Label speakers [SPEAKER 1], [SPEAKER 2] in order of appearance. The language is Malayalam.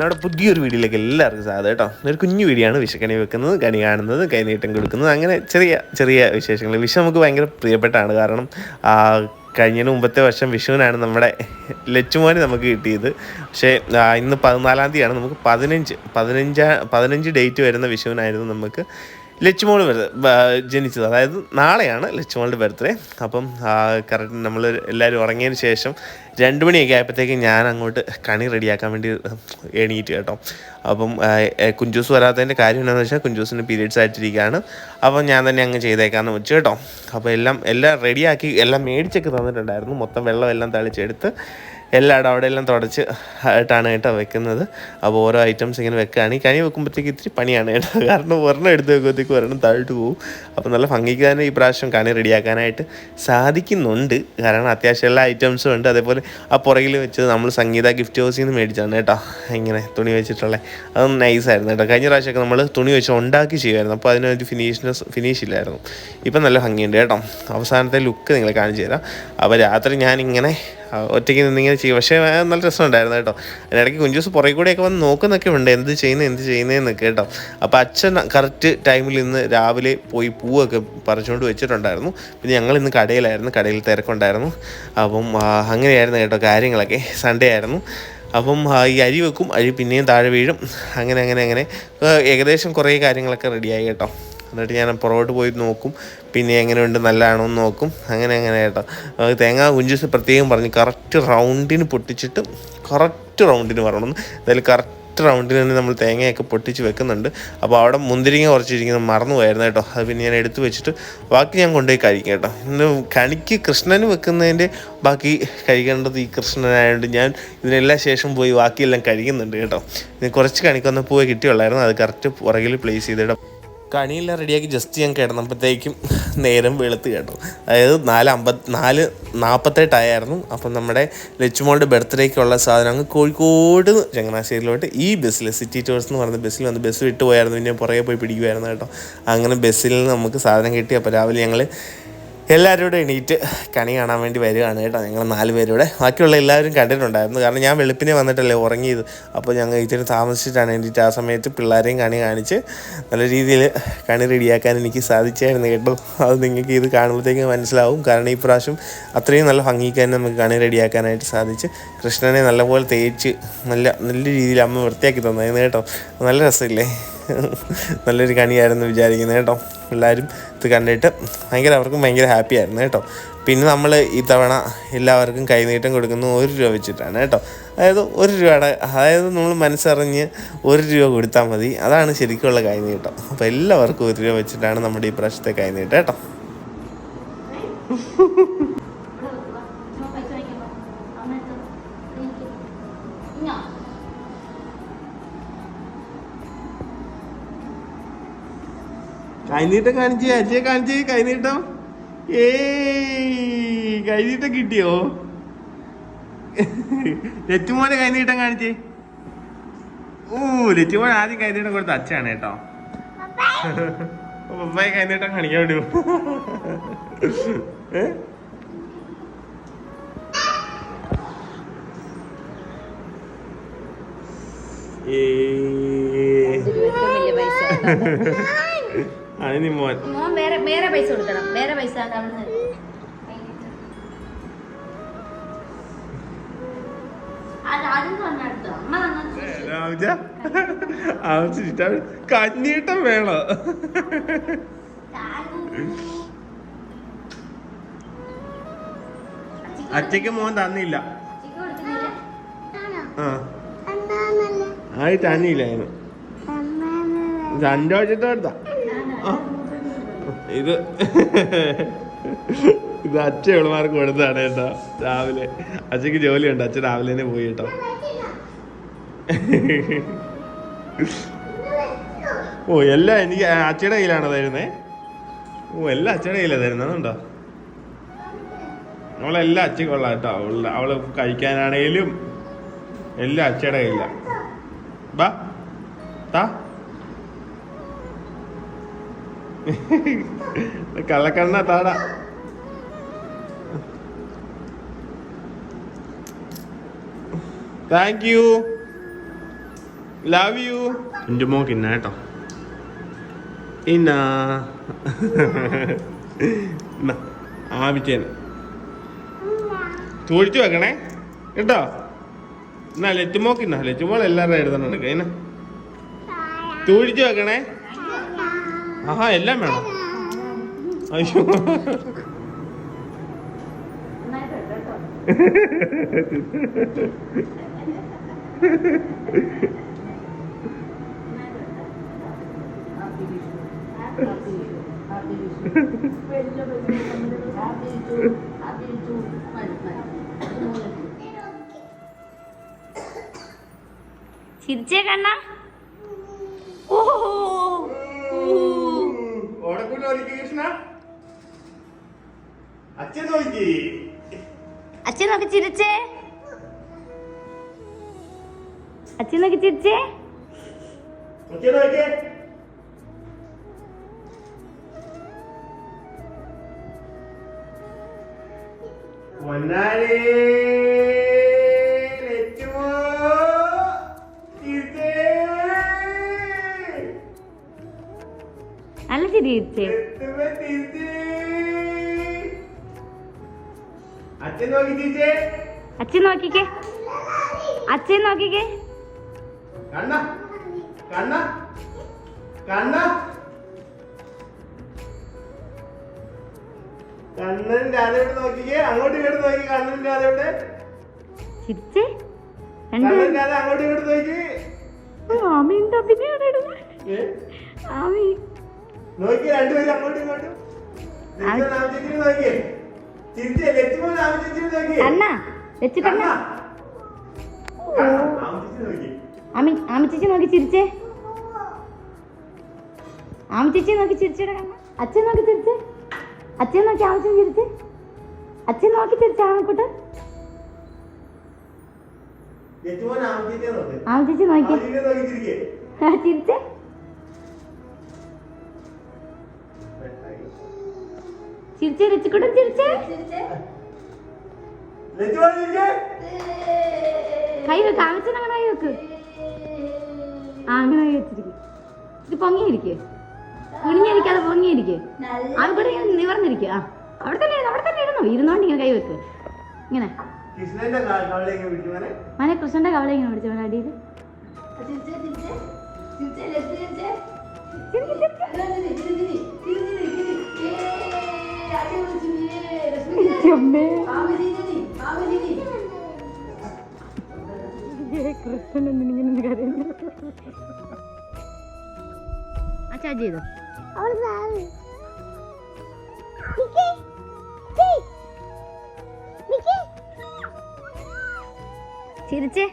[SPEAKER 1] നമ്മുടെ പുതിയൊരു വീഡിയോയിലേക്ക് എല്ലാവർക്കും സാധ്യത കേട്ടോ. ഒരു കുഞ്ഞു വീഡിയോ ആണ്. വിഷക്കണി വെക്കുന്നത് കണി കാണുന്നത് കൈനീട്ടം കൊടുക്കുന്നത് അങ്ങനെ ചെറിയ ചെറിയ വിശേഷങ്ങൾ. വിഷു നമുക്ക് ഭയങ്കര പ്രിയപ്പെട്ടാണ്. കാരണം കഴിഞ്ഞതിന് മുമ്പത്തെ വർഷം വിഷുവിനാണ് നമ്മുടെ ലച്ചുമോനെ നമുക്ക് കിട്ടിയത്. പക്ഷേ ഇന്ന് പതിനാലാം തീയതിയാണ്. നമുക്ക് പതിനഞ്ച് പതിനഞ്ചാ പതിനഞ്ച് ഡേറ്റ് വരുന്ന വിഷുവിനായിരുന്നു നമുക്ക് ലച്ചുമോൾ ജനിച്ചത്. അതായത് നാളെയാണ് ലച്ചുമോളുടെ ബർത്ത്ഡേ. അപ്പം കറക്റ്റ് നമ്മൾ എല്ലാവരും ഉറങ്ങിയതിന് ശേഷം രണ്ട് മണിയൊക്കെ ആയപ്പോഴത്തേക്ക് ഞാൻ അങ്ങോട്ട് കണി റെഡിയാക്കാൻ വേണ്ടി എണീറ്റ് കേട്ടോ. അപ്പം കുഞ്ചൂസ് വരാത്തതിന്റെ കാര്യം എന്താണെന്ന് വെച്ചാൽ കുഞ്ചൂസിന് പീരീഡ്സ് ആയിട്ടിരിക്കുകയാണ്. അപ്പം ഞാൻ തന്നെ അങ്ങ് ചെയ്തേക്കാമെന്ന് വെച്ചു കേട്ടോ. അപ്പോൾ എല്ലാം എല്ലാം റെഡിയാക്കി എല്ലാം മേടിച്ചൊക്കെ തന്നിട്ടുണ്ടായിരുന്നു. മൊത്തം വെള്ളം എല്ലാം തളിച്ചെടുത്ത് എല്ലായിടും അവിടെ എല്ലാം തുടച്ച് ആയിട്ടാണ് കേട്ടോ വെക്കുന്നത്. അപ്പോൾ ഓരോ ഐറ്റംസ് ഇങ്ങനെ വെക്കുകയാണ്. ഈ കനി വെക്കുമ്പോഴത്തേക്ക് ഇത്തിരി പണിയാണ് കേട്ടോ. കാരണം ഒരെണ്ണം എടുത്ത് വെക്കുമ്പോഴത്തേക്ക് ഒരെണ്ണം താഴ്ത്തു പോകും അപ്പോൾ നല്ല ഭംഗിക്ക് തന്നെ ഈ പ്രാവശ്യം കനി റെഡിയാക്കാനായിട്ട് സാധിക്കുന്നുണ്ട്. കാരണം അത്യാവശ്യം എല്ലാ ഐറ്റംസും ഉണ്ട്. അതേപോലെ ആ പുറകിൽ വെച്ചത് നമ്മൾ സംഗീത ഗിഫ്റ്റ് ഹൗസിൽ നിന്ന് മേടിച്ചാണ് കേട്ടോ. ഇങ്ങനെ തുണി വെച്ചിട്ടുള്ളത് അത് നൈസായിരുന്നു കേട്ടോ. കഴിഞ്ഞ പ്രാവശ്യമൊക്കെ നമ്മൾ തുണി വെച്ച് ഉണ്ടാക്കി ചെയ്യുമായിരുന്നു. അപ്പോൾ അതിനൊരു ഫിനിഷ്നെസ് ഫിനിഷ് ഇല്ലായിരുന്നു. ഇപ്പം നല്ല ഭംഗിയുണ്ട് കേട്ടോ. അവസാനത്തെ ലുക്ക് നിങ്ങളെ കാണിച്ചു തരാം. അപ്പോൾ രാത്രി ഞാനിങ്ങനെ ഒറ്റയ്ക്ക് നിന്നിങ്ങനെ ചെയ്യും. പക്ഷേ നല്ല രസമുണ്ടായിരുന്നു കേട്ടോ. അതിനിടയ്ക്ക് കുഞ്ചൂസ് പുറകെ കൂടെയൊക്കെ വന്ന് നോക്കുന്നൊക്കെ ഉണ്ട്. എന്ത് ചെയ്യുന്നത് എന്ത് ചെയ്യുന്നതെന്നൊക്കെ കേട്ടോ. അപ്പോൾ അച്ഛൻ കറക്റ്റ് ടൈമിൽ ഇന്ന് രാവിലെ പോയി പൂവൊക്കെ പറിച്ചുകൊണ്ട് വെച്ചിട്ടുണ്ടായിരുന്നു. പിന്നെ ഞങ്ങൾ ഇന്ന് കടയിലായിരുന്നു. കടയിൽ തിരക്കുണ്ടായിരുന്നു. അപ്പം അങ്ങനെയായിരുന്നു കേട്ടോ കാര്യങ്ങളൊക്കെ. സൺഡേ ആയിരുന്നു. അപ്പം ഈ അരി വെക്കും. അരി പിന്നെയും താഴെ വീഴും. അങ്ങനെ അങ്ങനെ അങ്ങനെ. ഏകദേശം കുറേ കാര്യങ്ങളൊക്കെ റെഡിയായി കേട്ടോ. എന്നിട്ട് ഞാൻ പുറകോട്ട് പോയി നോക്കും. പിന്നെ എങ്ങനെയുണ്ട്? നല്ലതാണോ എന്ന് നോക്കും. അങ്ങനെ അങ്ങനെ കേട്ടോ. തേങ്ങ കുഞ്ചൂസ് പ്രത്യേകം പറഞ്ഞു. കറക്റ്റ് റൗണ്ടിന് പൊട്ടിച്ചിട്ട് കറക്റ്റ് റൗണ്ടിന് പറയണം എന്തായാലും കറക്റ്റ് റൗണ്ടിന് തന്നെ നമ്മൾ തേങ്ങയൊക്കെ പൊട്ടിച്ച് വെക്കുന്നുണ്ട്. അപ്പോൾ അവിടെ മുന്തിരിങ്ങ കുറച്ചിരിക്കുന്നത് മറന്നു പോയായിരുന്നു കേട്ടോ. അത് പിന്നെ ഞാൻ എടുത്തു വെച്ചിട്ട് ബാക്കി ഞാൻ കൊണ്ടുപോയി കഴിക്കാം കേട്ടോ. ഇന്ന് കണിക്ക് കൃഷ്ണന് വെക്കുന്നതിന്റെ ബാക്കി കഴിക്കേണ്ടത് ഈ കൃഷ്ണനായതുകൊണ്ട് ഞാൻ ഇതിനെല്ലാം ശേഷം പോയി ബാക്കിയെല്ലാം കഴിക്കുന്നുണ്ട് കേട്ടോ. കുറച്ച് കണിക്കൊന്ന് പോയി കിട്ടിയുള്ളായിരുന്നു. അത് കറക്റ്റ് പുറകിൽ പ്ലേസ് ചെയ്തിടാം. കണിയെല്ലാം റെഡിയാക്കി ജസ്റ്റ് ഞാൻ കിടന്നപ്പോഴത്തേക്കും നേരം വെളുത്ത് കേട്ടോ. അതായത് നാല് അമ്പത് നാല് നാൽപ്പത്തെട്ടായിരുന്നു അപ്പം നമ്മുടെ ലച്ചുമോളുടെ ബർത്ത്ഡേക്കുള്ള സാധനം അങ്ങ് കോഴിക്കോട് ചങ്ങനാശ്ശേരിയിലോട്ട് ഈ ബസ്സിൽ സിറ്റി ടൂർസ് എന്ന് പറയുന്ന ബസ്സിൽ വന്ന് ബസ് വിട്ടു പോയായിരുന്നു പിന്നെ പുറകെ പോയി പിടിക്കുമായിരുന്നു കേട്ടോ. അങ്ങനെ ബസ്സിൽ നിന്ന് നമുക്ക് സാധനം കിട്ടി. അപ്പോൾ രാവിലെ ഞങ്ങൾ എല്ലാവരും എണീറ്റ് കണി കാണാൻ വേണ്ടി വരികയാണ് കേട്ടോ. ഞങ്ങൾ നാല് പേരൂടെ ബാക്കിയുള്ള എല്ലാവരും കണ്ടിട്ടുണ്ടായിരുന്നു. കാരണം ഞാൻ വെളുപ്പിനെ വന്നിട്ടല്ലേ ഉറങ്ങിയത്. അപ്പോൾ ഞങ്ങൾ ഇതിന് താമസിച്ചിട്ടാണ് എണീറ്റ് ആ സമയത്ത് പിള്ളേരെയും കണി കാണിച്ച് നല്ല രീതിയിൽ കണി റെഡിയാക്കാൻ എനിക്ക് സാധിച്ചായിരുന്നു കേട്ടോ. അത് നിങ്ങൾക്ക് ഇത് കാണുമ്പോഴത്തേക്ക് മനസ്സിലാവും. കാരണം ഈ പ്രാവശ്യം അത്രയും നല്ല ഭംഗിക്ക് തന്നെ നമുക്ക് കണി റെഡിയാക്കാനായിട്ട് സാധിച്ച് കൃഷ്ണനെ നല്ലപോലെ തേച്ച് നല്ല നല്ല രീതിയിൽ അമ്മ വൃത്തിയാക്കി തന്നായിരുന്നു കേട്ടോ. നല്ല രസമില്ലേ? നല്ലൊരു കണിയായിരുന്നു വിചാരിക്കുന്നത് കേട്ടോ. എല്ലാവരും ഇത് കണ്ടിട്ട് ഭയങ്കര അവർക്കും ഭയങ്കര ഹാപ്പി ആയിരുന്നു കേട്ടോ. പിന്നെ നമ്മൾ ഈ തവണ എല്ലാവർക്കും കൈനീട്ടം കൊടുക്കുന്നത് ഒരു രൂപ വെച്ചിട്ടാണ് കേട്ടോ. അതായത് ഒരു രൂപയുടെ അതായത് നമ്മൾ മനസ്സറിഞ്ഞ് ഒരു രൂപ കൊടുത്താൽ മതി. അതാണ് ശരിക്കുള്ള കൈനീട്ടം. അപ്പോൾ എല്ലാവർക്കും ഒരു രൂപ വെച്ചിട്ടാണ് നമ്മുടെ ഈ പ്രാവശ്യത്തെ കൈനീട്ടം കേട്ടോ. കൈനീട്ടം കാണിച്ച് അച്ഛയെ കാണിച്ച് കൈനീട്ടം. ഏയ് കൈനീട്ടം കിട്ടിയോ? ലെറ്റുമോനെ കൈനീട്ടം കാണിച്ച്. ഓ ലെറ്റുമോൻ ആദ്യം കൈനീട്ടം കൊടുത്ത അച്ഛനാണ് കേട്ടോ. പപ്പായ കൈനീട്ടം കാണിക്കാൻ വേണ്ടി. ഏ? ഏയ്.
[SPEAKER 2] ഏറ്റവും വലിയ പൈസ
[SPEAKER 1] അതിന് മോൻ
[SPEAKER 2] മോൻ വേറെ വേറെ പൈസ കൊടുക്കണം. വേറെ പൈസ അവിടുന്ന്
[SPEAKER 1] കഞ്ഞീട്ടം വേണോ. അച്ഛക്ക് മോൻ തന്നില്ല. ആ. ആയി തന്നില്ലായിരുന്നു രണ്ടാഴ്ചത്തെ എടുത്താ. ആ. ഇത് ഇത് അച്ഛ ഇവളുമാർക്ക് കൊടുത്താണ് കേട്ടോ രാവിലെ. അച്ഛക്ക് ജോലിയുണ്ട്. അച്ഛൻ രാവിലെ തന്നെ പോയി കേട്ടോ. ഓ എല്ലാം എനിക്ക് അച്ഛയുടെ കയ്യിലാണോ തരുന്നേ? ഓ എല്ലാം അച്ഛയുടെ കയ്യിലാണ് തരുന്നതുണ്ടോ അവളെല്ലാം അച്ഛ കൊള്ളാം കേട്ടോ. അവളുടെ അവൾ കഴിക്കാനാണേലും എല്ലാം അച്ഛയുടെ കയ്യിലാണ് ബാ. താ. കള്ളക്കണ്ണ താടാ. താങ്ക് യു ലവ് യു എന്റെ മോക്ക് ഇന്ന കേട്ടോ. ഇന്ന. ആവിച്ചേന് ചോദിച്ചു തോഴിച്ചു വെക്കണേ. കേട്ടോ? എന്നാ ലറ്റുമോക്ക് ഇന്ന. ലറ്റുമോൾ എല്ലാവരും എഴുതണം കൈന തോഴിച്ചു വെക്കണേ. ആഹാ എല്ലാം വേണം. അയ്യോ.
[SPEAKER 2] ചിരിച്ചേ കണ്ണ.
[SPEAKER 1] കൃഷ്ണ അച്ഛൻ നോക്കി
[SPEAKER 2] അച്ഛൻ നോക്കി ചിരിച്ചേ അച്ഛൻ നോക്കി ചിരിച്ചേ
[SPEAKER 1] അച്ഛൻ നോക്കിയേ പൊന്നാരേ.
[SPEAKER 2] നല്ല ചിരി ചിരിച്ചേ.
[SPEAKER 1] അച്ഛൻ
[SPEAKER 2] നോക്കിക്കേ. അച്ഛൻ നോക്കിക്കേ.
[SPEAKER 1] കണ്ണ. കണ്ണ. കണ്ണ. കണ്ണൻ രാധയോട് നോക്കിക്കേ. അങ്ങോട്ട് ഇങ്ങോട്ട് നോക്കി. കണ്ണൻ രാധയോട്.
[SPEAKER 2] ചിരിച്ചേ.
[SPEAKER 1] കണ്ണൻ രാധ അങ്ങോട്ട് ഇങ്ങോട്ട് നോക്കി.
[SPEAKER 2] അഭിനയാണ്
[SPEAKER 1] ഏ?
[SPEAKER 2] ആമി.
[SPEAKER 1] നോക്കി രണ്ടുപേരും അങ്ങോട്ടും ഇങ്ങോട്ടും. നോക്കിയേ. ആമചേച്ചി നോക്കി.
[SPEAKER 2] ചിരിച്ചേ ആമി ചേച്ചി നോക്കി ചിരിച്ചേടാ കണ്ണ. അച്ഛൻ നോക്കി ചിരിച്ചേ. അച്ഛൻ നോക്കി ആമച്ചൻ ചിരിച്ചേ അച്ഛൻ നോക്കി ചിരിച്ചേ ആമക്കൂട്ട്
[SPEAKER 1] ആമചേച്ചിയെ നോക്ക്.
[SPEAKER 2] ചിരിച്ചേ. ചിരിച്ചേ രച്ചിക്കൂട്ടൻ ചിരിച്ചേ. കൈ വെക്ക് ആമച്ചൻ അങ്ങനെ കൈ വെക്ക് ആ അങ്ങനെ കൈ വെച്ചിരിക്കും. ഇത് പൊങ്ങിയിരിക്കേ. കുണിഞ്ഞിരിക്കാതെ പൊങ്ങിയിരിക്കേ. ഇങ്ങനെ നിവർന്നിരിക്കുക ആ അവിടെ തന്നെ ഇരുന്നു അവിടെ തന്നെ ഇരുന്നു ഇരുന്നോണ്ട് ഇങ്ങനെ കൈ വെക്ക്. ഇങ്ങനെ.
[SPEAKER 1] കൃഷ്ണന്റെ
[SPEAKER 2] മനെ. കൃഷ്ണന്റെ കവല ഇങ്ങനെ പിടിച്ചു അവൻ അടിയിൽ കൃഷ്ണൻ എന്തിനിങ്ങനെ കരയുന്നു ചാർജ് ചെയ്തോ ചിരിച്ചേ.